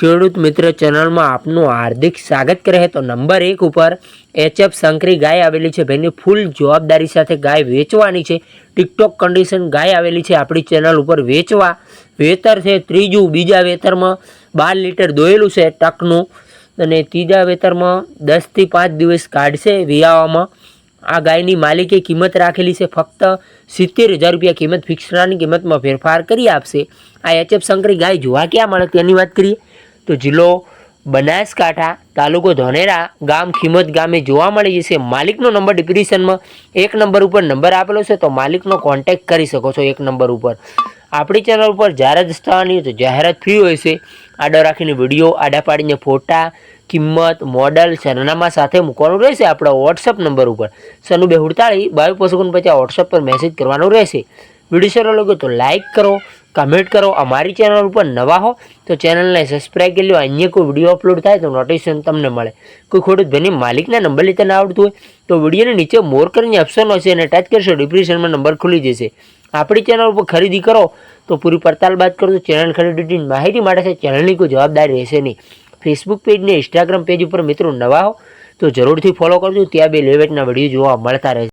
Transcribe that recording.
ખેડૂત મિત્ર ચેનલમાં આપનું હાર્દિક સ્વાગત કરે તો નંબર એક ઉપર એચએફ શંકરી ગાય આવેલી છે. ભાઈની ફૂલ જવાબદારી સાથે ગાય વેચવાની છે. ટિકટોક કન્ડિશન ગાય આવેલી છે આપણી ચેનલ ઉપર વેચવા. વેતર છે ત્રીજું. બીજા વેતરમાં બાર લીટર દોયેલું છે ટકનું. અને ત્રીજા વેતરમાં દસથી પાંચ દિવસ કાઢશે વિયાવામાં. આ ગાયની માલિકે કિંમત રાખેલી છે. ફક્ત સિત્તેર હજાર રૂપિયા કિંમત ફિક્સરાની કિંમતમાં ફેરફાર કરી આપશે. આ એચએફ શંકરી ગાય જોવા ક્યાં મળે તેની વાત કરીએ. તો જિલ્લો બનાસકાંઠા તાલુકો ધોનેરા ગામ ખીમત ગામે જોવા મળી જશે. માલિકનો નંબર ડિપ્રિશનમાં એક નંબર ઉપર નંબર આપેલો છે, તો માલિકનો કોન્ટેક્ટ કરી શકો છો એક નંબર ઉપર. આપણી ચેનલ ઉપર જાહેરાત સ્થળની તો જાહેરાત ફ્રી હોય છે. આડા રાખીને વીડિયો આડા પાડીને ફોટા, કિંમત મોડલ સરનામા સાથે મૂકવાનું રહેશે આપણા વોટ્સઅપ નંબર ઉપર. સનુ બે હુડતાળી બાવીસ પસંદ પછી વોટ્સઅપ પર મેસેજ કરવાનો રહેશે. વીડિયો સારો લાગ્યો તો લાઇક કરો કમેન્ટ કરો, અમારી ચેનલ ઉપર નવા હો, તો ચેનલને સબસ્ક્રાઈબ કરી લો અન્ય કોઈ વીડિયો અપલોડ થાય તો નોટિફિકેશન તમને મળે. કોઈ ધ્વનિ માલિકના નંબર લેતા ના આવડતું હોય, તો વિડીયોની નીચે મોર કરીને ઓપ્શન હશે અને ટચ કરશો ડિપ્રેશનમાં નંબર ખુલી જશે. આપણી ચેનલ ઉપર ખરીદી કરો, તો પૂરી પડતાલ બાદ કરો, તો ચેનલ ખરીદીની માહિતી માટે છે ચેનલની કોઈ જવાબદારી રહેશે નહીં. ફેસબુક પેજ ને ઇન્સ્ટાગ્રામ પેજ ઉપર મિત્રો નવા હો, તો જરૂરથી ફોલો કરજો, ત્યાં બે લેવેટના વીડિયો જોવા મળતા રહેશે.